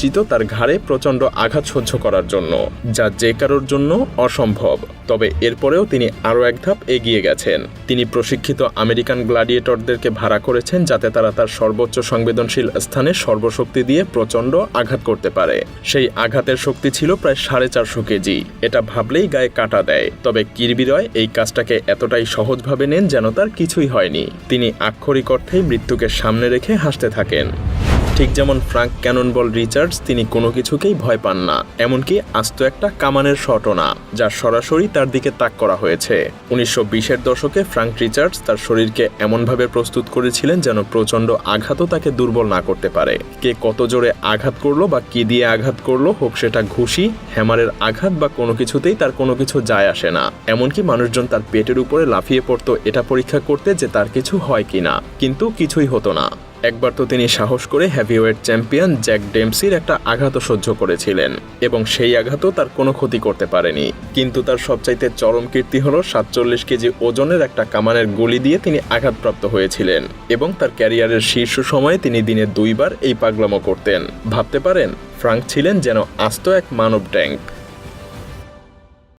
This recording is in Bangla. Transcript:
চিত তার ঘাড়ে প্রচণ্ড আঘাত সহ্য করার জন্য, যা যে কারোর জন্য অসম্ভব। তবে এরপরেও তিনি আরও এক ধাপ এগিয়ে গেছেন। তিনি প্রশিক্ষিত আমেরিকান গ্লাডিয়েটরদেরকে ভাড়া করেছেন যাতে তারা তার সর্বোচ্চ সংবেদনশীল স্থানে সর্বশক্তি দিয়ে প্রচণ্ড আঘাত করতে পারে। সেই আঘাতের শক্তি ছিল প্রায় সাড়ে চারশো কেজি। এটা ভাবলেই গায়ে কাটা দেয়। তবে কিরবিরয় এই কাজটাকে এতটাই সহজভাবে নেন যেন তার কিছুই হয়নি। তিনি আক্ষরিক অর্থেই মৃত্যুকে সামনে রেখে হাসতে থাকেন। ঠিক যেমন ফ্রাঙ্ক ক্যাননবল রিচার্ডস তিনি কোনো কিছুকেই ভয় পান না, এমনকি আস্ত একটা কামানের শটও না, যা সরাসরি তার দিকে তাক করা হয়েছে। উনিশশো বিশের দশকে ফ্রাঙ্ক রিচার্ডস তার শরীরকে এমনভাবে প্রস্তুত করেছিলেন যেন প্রচণ্ড আঘাতও তাকে দুর্বল না করতে পারে। কে কত জোরে আঘাত করল বা কি দিয়ে আঘাত করল, হোক সেটা ঘুষি, হ্যামারের আঘাত বা কোনো কিছুতেই তার কোনো কিছু যায় আসে না। এমনকি মানুষজন তার পেটের উপরে লাফিয়ে পড়তো এটা পরীক্ষা করতে যে তার কিছু হয় কিনা, কিন্তু কিছুই হতো না। একবার তো তিনি সাহস করে হ্যাভিওয়েট চ্যাম্পিয়ন জ্যাক ডেমসির একটা আঘাতও সহ্য করেছিলেন, এবং সেই আঘাতও তার কোনো ক্ষতি করতে পারেনি। কিন্তু তার সবচাইতে চরম কীর্তি হল সাতচল্লিশ কেজি ওজনের একটা কামানের গুলি দিয়ে তিনি আঘাতপ্রাপ্ত হয়েছিলেন, এবং তার ক্যারিয়ারের শীর্ষ সময়ে তিনি দিনে দুইবার এই পাগলামো করতেন। ভাবতে পারেন, ফ্রাঙ্ক ছিলেন যেন আস্ত এক মানব ট্যাঙ্ক।